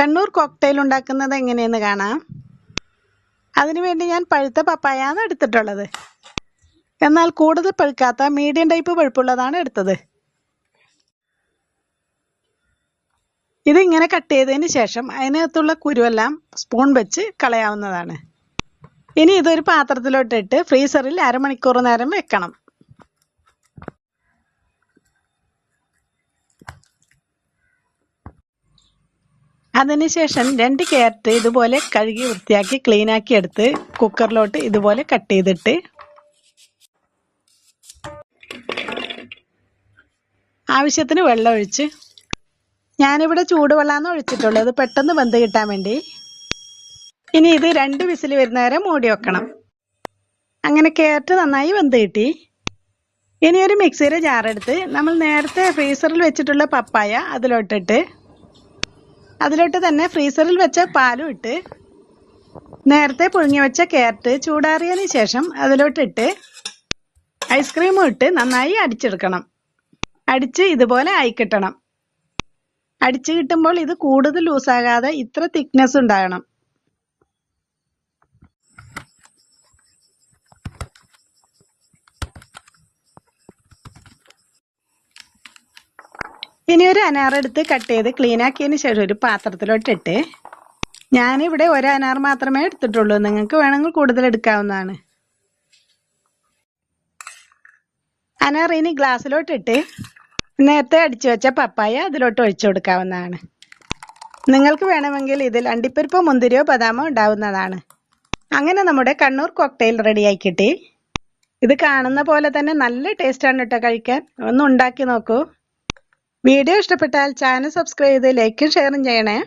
Kannur cocktail ഉണ്ടാക്കുന്നത് എങ്ങനെയെന്ന് കാണാം. അതിനുവേണ്ടി ഞാൻ പഴുത്ത പപ്പായാണ് എടുത്തിട്ടുള്ളത്. എന്നാൽ കൂടുതൽ പഴുക്കാത്ത മീഡിയം ടൈപ്പ് പഴുപ്പുള്ളതാണ് എടുത്തത്. ഇത് ഇങ്ങനെ കട്ട് ചെയ്തതിന് ശേഷം അതിനകത്തുള്ള കുരുവെല്ലാം സ്പൂൺ വെച്ച് കളയാവുന്നതാണ്. ഇനി ഇതൊരു പാത്രത്തിലോട്ടിട്ട് ഫ്രീസറിൽ അരമണിക്കൂർ നേരം വെക്കണം. അതിനുശേഷം രണ്ട് ക്യാരറ്റ് ഇതുപോലെ കഴുകി വൃത്തിയാക്കി ക്ലീനാക്കി എടുത്ത് കുക്കറിലോട്ട് ഇതുപോലെ കട്ട് ചെയ്തിട്ട് ആവശ്യത്തിന് വെള്ളം ഒഴിച്ച് ഞാനിവിടെ ചൂടുവെള്ളമാണ് ഒഴിച്ചിട്ടുള്ളത് പെട്ടെന്ന് വെന്ത് കിട്ടാൻ വേണ്ടി. ഇനി ഇത് രണ്ട് വിസിൽ വരുന്ന വരെ മൂടി വെക്കണം. അങ്ങനെ കയറ്റ് നന്നായി വെന്ത് കിട്ടി. ഇനി ഒരു മിക്സിയുടെ ജാറെടുത്ത് നമ്മൾ നേരത്തെ ഫ്രീസറിൽ വെച്ചിട്ടുള്ള പപ്പായ അതിലോട്ടിട്ട് അതിലോട്ട് തന്നെ ഫ്രീസറിൽ വെച്ച പാലും ഇട്ട് നേരത്തെ പുഴുങ്ങി വെച്ച കാരറ്റ് ചൂടാറിയതിന് ശേഷം അതിലോട്ടിട്ട് ഐസ്ക്രീമും ഇട്ട് നന്നായി അടിച്ചെടുക്കണം. അടിച്ച് ഇതുപോലെ ആയി കിട്ടണം. അടിച്ച് കിട്ടുമ്പോൾ ഇത് കൂടുതൽ ലൂസാകാതെ ഇത്ര തിക്നെസ് ഉണ്ടാകണം. ഇനി ഒരു അനാറെടുത്ത് കട്ട് ചെയ്ത് ക്ലീൻ ആക്കിയതിന് ശേഷം ഒരു പാത്രത്തിലോട്ടിട്ട് ഞാനിവിടെ ഒരു അനാർ മാത്രമേ എടുത്തിട്ടുള്ളൂ. നിങ്ങൾക്ക് വേണമെങ്കിൽ കൂടുതൽ എടുക്കാവുന്നതാണ്. അനാർ ഇനി ഗ്ലാസ്സിലോട്ടിട്ട് നേരത്തെ അടിച്ചു വെച്ച പപ്പായ അതിലോട്ട് ഒഴിച്ചു കൊടുക്കാവുന്നതാണ്. നിങ്ങൾക്ക് വേണമെങ്കിൽ ഇതിൽ അണ്ടിപ്പരിപ്പോ മുന്തിരിയോ ബദാമോ ഉണ്ടാവുന്നതാണ്. അങ്ങനെ നമ്മുടെ കണ്ണൂർ കോക്ടെയിൽ റെഡിയായി കിട്ടി ഇത് കാണുന്ന പോലെ തന്നെ നല്ല ടേസ്റ്റാണ് കേട്ടോ കഴിക്കാൻ. ഒന്ന് ഉണ്ടാക്കി നോക്കൂ. വീഡിയോ ഇഷ്ടപ്പെട്ടാൽ ചാനൽ സബ്സ്ക്രൈബ് ചെയ്ത് ലൈക്കും ഷെയറും ചെയ്യണേ.